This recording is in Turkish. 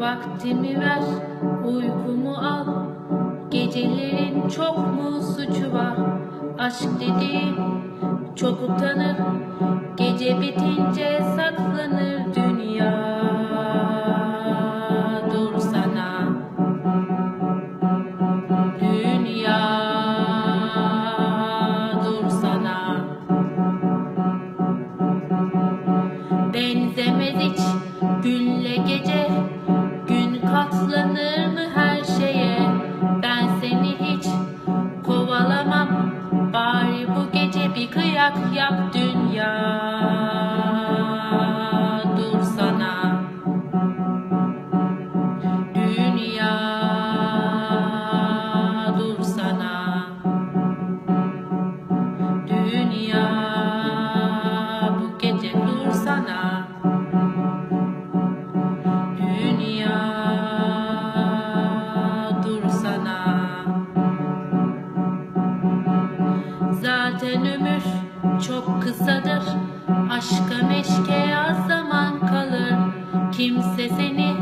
Vaktimi ver, uykumu al. Gecelerin çok mu suçu var? Aşk dediğim çok utanır. Gece bitince saklanır dünya. Dur sana. Dünya dur sana. Benzemez hiç günle gece yap. Kısadır Aşka meşke az zaman kalır. Kimse seni